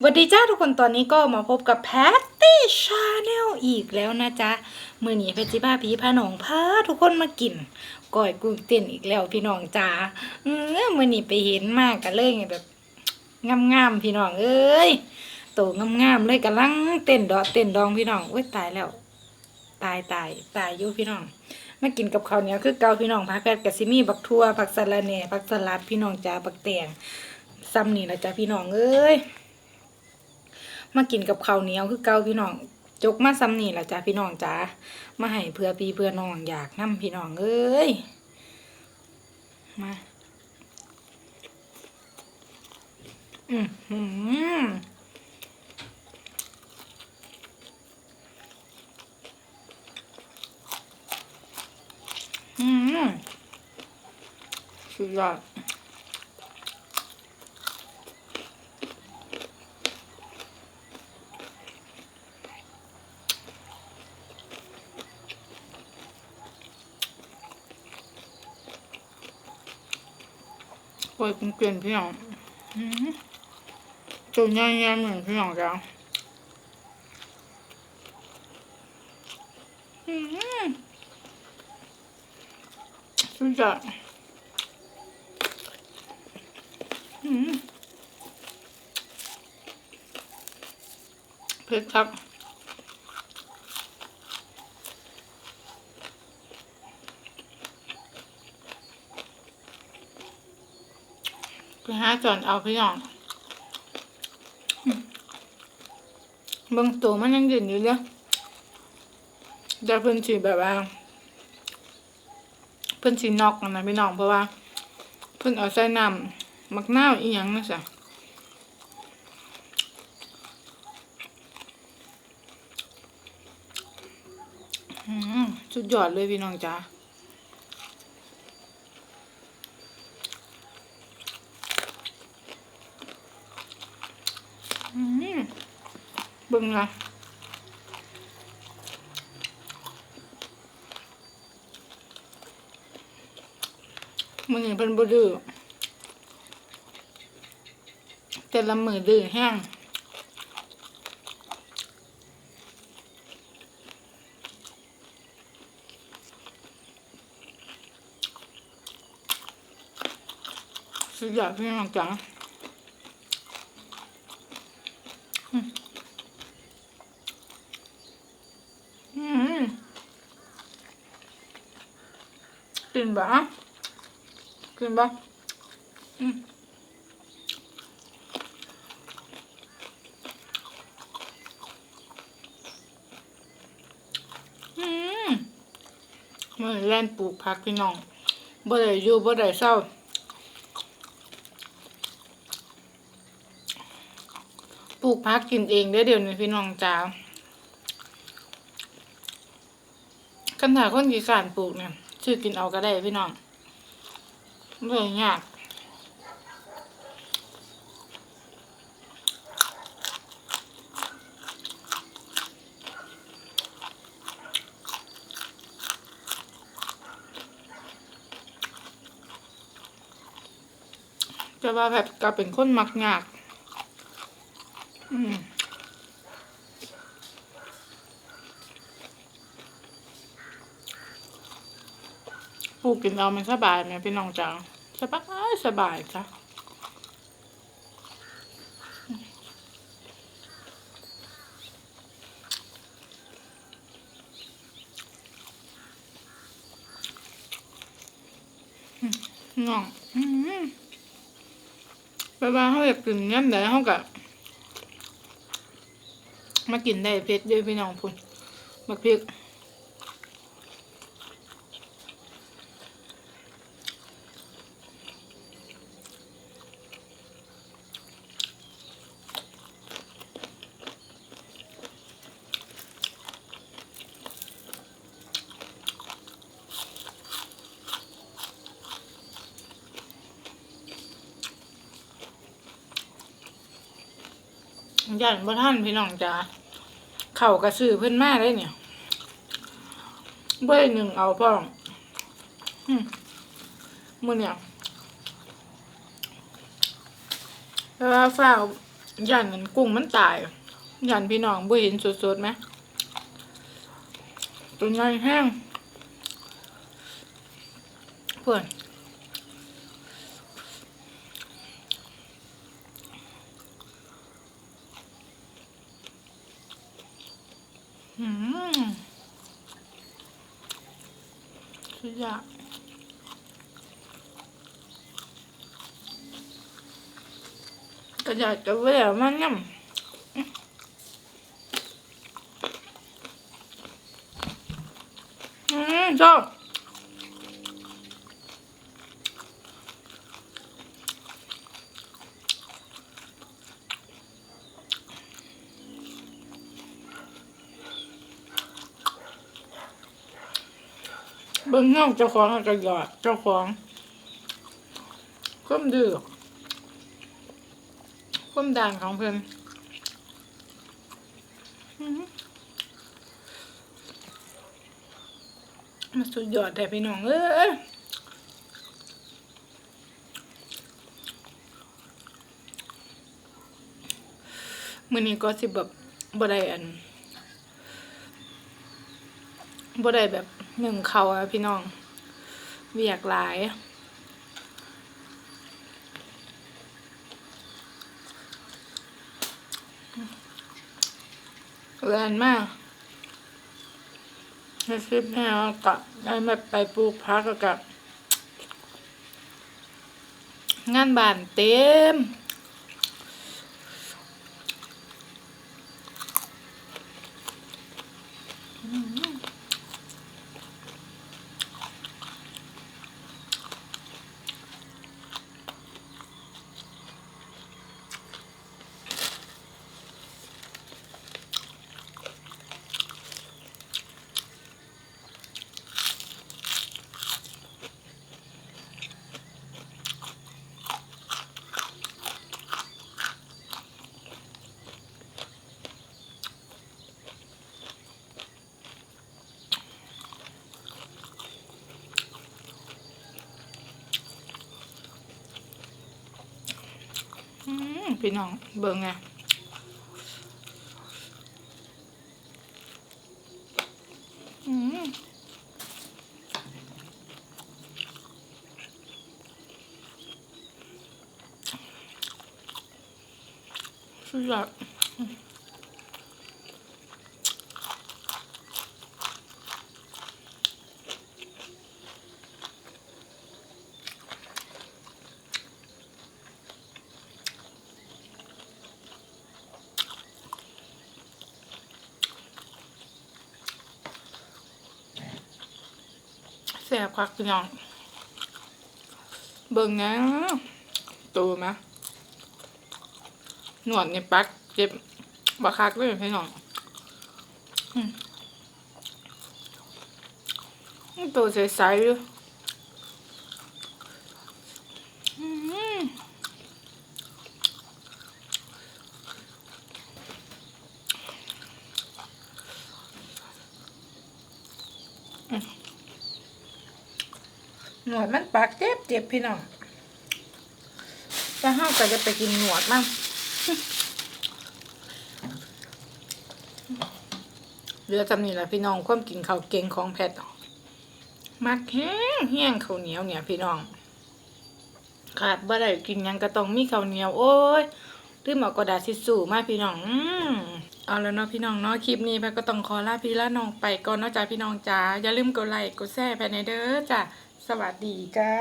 สวัสดีจ้าทุกคนตอนนี้ก็มาพบกับแพตตี้ชาแนลอีกแล้วนะจ๊ะ มือหนีเพจิบ้าพีพาหนองพาทุกคนมากินก้อยกุ้งเต้นอีกแล้วพี่น้องจ้าเออมือหนีไปเห็นมากกันเลยไงแบบงามๆพี่น้องเอ้ยโตงามๆเลยกำลังเต้นดอเต้นดองพี่น้องอุ้ยตายแล้ว ตายตายตายอยู่พี่น้องมากินกับข้าวเหนียวคือเกาพี่น้องพักแพทกับซิมี่บักทั่วผักสะระแหน่ผักสลัดพี่น้องจ้าบักแตงซ้ำนี่ละจ้าพี่น้องเอ้ย มากินกับข้าวเหนียวคือเก่าพี่น้องจกมาซ้ำนี่แหละจ้ะพี่น้องจ้ามาให้เพื่อพี่เพื่อน้องอยากนํพี่น้องเอ้ยมาอืมหืมอืมสุดยอด ปล่อยกุ้งเกลียนพี่น้องตัวใหญ่ๆเหมือนพี่น้องจ้าสุดยอดเผ็ดครับ หาจอนเอาพี่น้องอืมเบางตัวมันยังเด่นอยู่เลยแต่เพิ่นสีแบบว่าเพิ่นสีนอกนะพี่น้องเพราะว่า เพิ่นเอาใส่น้ำมักนาวอีหยังนะจ๊ะอืมสุดยอดเลยพี่น้องจ้า อืมเบิ่งละมือเพิ่นบดื้อแต่ละมือดื้อแห้งสุดยอดพี่น้องจ๋า อืม กินบ่ะกินบ่อืมอืมมื่อเล่นปลูกผักพี่น้องบ่ได้อยู่บ่ได้เศร้าปลูกผักกินเองได้เดี๋ยวนี้พี่น้องจ้ากันถายคนกี่การปลูกเนี่ย ชื่อกินเอาก็ได้พี่น้องไม่ยากจะว่าแบบก็เป็นคนมักยาก อืม ปูกกินเอามันสบายไหมพี่น้องจ๋าสบายสบายจ้ะน้องอืมไปบ้านเขาอยากกินย่ำไหนเขากะมากินได้เพชรด้วยพี่น้องพุ่นมาพริก ย่านบ่ท่านพี่น้องจ้าเข่ากระสือเพิ่นมาได้เนี่ยเบ้ยหนึ่งเอาพ่องมือเนี่ยแต่ว่าฝ้ายันมันกุ้งมันตายยันพี่น้องบ่เห็นสดๆไหมตัวใหญ่แห้งเพื่อนอืมสุด ยอดก็อยากจะแหววมันยังอืม เบิ่งเงาเจ้าของก็หยอดเจ้าของก้มดื้อก้มด่างของเพิ่นอื้อหือมาสุดยอดแต่พี่น้องเอ้ยมื้อนี้ก็สิแบบบ่ได้อัน บ่ได้แบบหนึ่งเขาอะพี่น้องเวียกหลายเรียนมากในคลิปนี้กะได้มาไปปลูกพักกับ งานบ้านเต็ม พี่น้องเบิ่งไงอืมสุดยอด แซ่บคักพี่น้อง เบิ่งนะตัวไหมหนวดในปักเจ็บบักคักเลยพี่น้องตัวใสๆอยู่อืม หนวดมันปักเจ็บเจ็บพี่น้องแต่ห้าก็จะไปกินหนวดมั่งเหลือจำนี่แหละพี่น้องความกินข้าวเก่งของแพทย์มักแห้งแห้งข้าวเหนียวเนี่ยพี่น้อง ขาดบ่ได้กินยังก็ต้องมีข้าวเหนียวโอ้ยลืมเอากระดาษทิชชู่มาพี่น้องอืมเอาแล้วเนาะพี่น้องเนาะคลิปนี้แพทย์ก็ต้องขอลาพี่ละน้องไปก่อนเนาะจ้าพี่น้องจ้าอย่าลืมกดไลค์กดแชร์ไปในเด้อจ้า สวัสดีจ้า